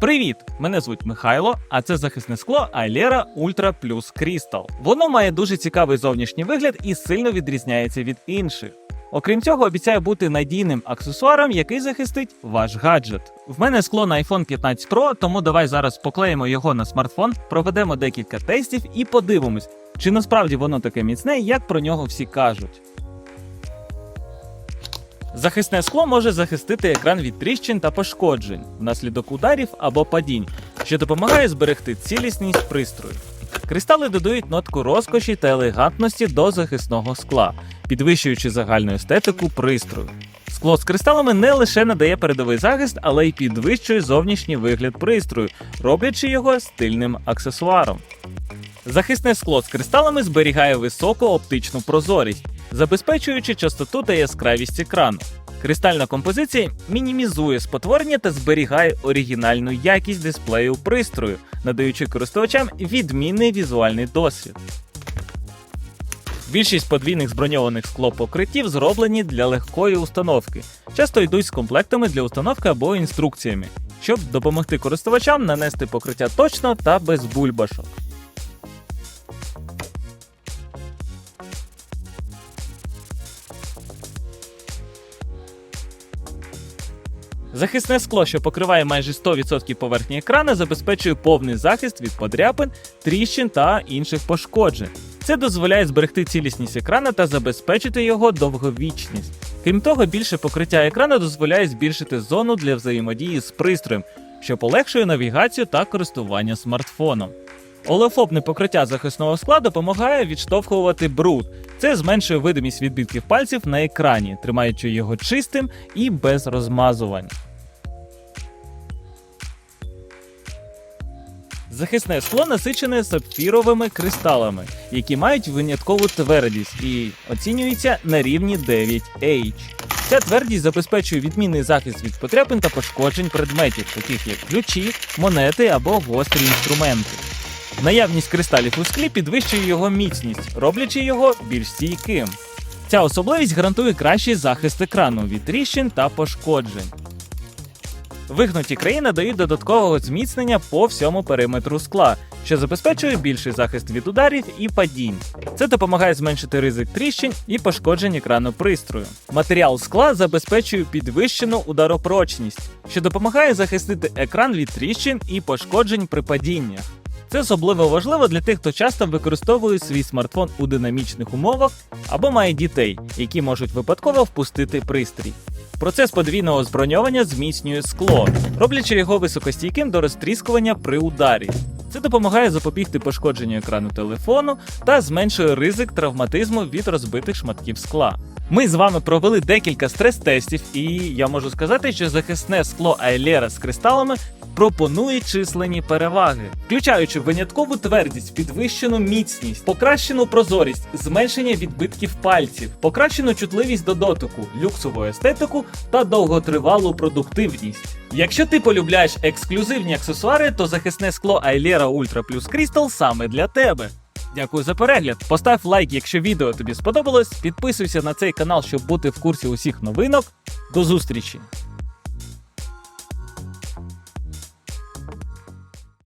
Привіт! Мене звуть Михайло, а це захисне скло Ailera Ultra Plus Crystal. Воно має дуже цікавий зовнішній вигляд і сильно відрізняється від інших. Окрім цього, обіцяє бути надійним аксесуаром, який захистить ваш гаджет. В мене скло на iPhone 15 Pro, тому давай зараз поклеїмо його на смартфон, проведемо декілька тестів і подивимось, чи насправді воно таке міцне, як про нього всі кажуть. Захисне скло може захистити екран від тріщин та пошкоджень внаслідок ударів або падінь, що допомагає зберегти цілісність пристрою. Кристали додають нотку розкоші та елегантності до захисного скла, підвищуючи загальну естетику пристрою. Скло з кристалами не лише надає передовий захист, але й підвищує зовнішній вигляд пристрою, роблячи його стильним аксесуаром. Захисне скло з кристалами зберігає високу оптичну прозорість, забезпечуючи частоту та яскравість екрану. Кристальна композиція мінімізує спотворення та зберігає оригінальну якість дисплею пристрою, надаючи користувачам відмінний візуальний досвід. Більшість подвійних зброньованих склопокриттів зроблені для легкої установки, часто йдуть з комплектами для установки або інструкціями, щоб допомогти користувачам нанести покриття точно та без бульбашок. Захисне скло, що покриває майже 100% поверхні екрана, забезпечує повний захист від подряпин, тріщин та інших пошкоджень. Це дозволяє зберегти цілісність екрана та забезпечити його довговічність. Крім того, більше покриття екрану дозволяє збільшити зону для взаємодії з пристроєм, що полегшує навігацію та користування смартфоном. Олефобне покриття захисного скла допомагає відштовхувати бруд. Це зменшує видимість відбитків пальців на екрані, тримаючи його чистим і без розмазувань. Захисне скло насичене сапфіровими кристалами, які мають виняткову твердість і оцінюються на рівні 9H. Ця твердість забезпечує відмінний захист від потряпин та пошкоджень предметів, таких як ключі, монети або гострі інструменти. Наявність кристалів у склі підвищує його міцність, роблячи його більш стійким. Ця особливість гарантує кращий захист екрану від тріщин та пошкоджень. Вигнуті краї надають додаткового зміцнення по всьому периметру скла, що забезпечує більший захист від ударів і падінь. Це допомагає зменшити ризик тріщин і пошкоджень екрану пристрою. Матеріал скла забезпечує підвищену ударопрочність, що допомагає захистити екран від тріщин і пошкоджень при падіннях. Це особливо важливо для тих, хто часто використовує свій смартфон у динамічних умовах або має дітей, які можуть випадково впустити пристрій. Процес подвійного зброньовання зміцнює скло, роблячи його високостійким до розтріскування при ударі. Це допомагає запобігти пошкодженню екрану телефону та зменшує ризик травматизму від розбитих шматків скла. Ми з вами провели декілька стрес-тестів, і я можу сказати, що захисне скло Ailera з кристалами пропонує численні переваги, включаючи виняткову твердість, підвищену міцність, покращену прозорість, зменшення відбитків пальців, покращену чутливість до дотику, люксову естетику та довготривалу продуктивність. Якщо ти полюбляєш ексклюзивні аксесуари, то захисне скло Ailera Ultra Plus Crystal саме для тебе. Дякую за перегляд. Постав лайк, якщо відео тобі сподобалось. Підписуйся на цей канал, щоб бути в курсі усіх новинок. До зустрічі!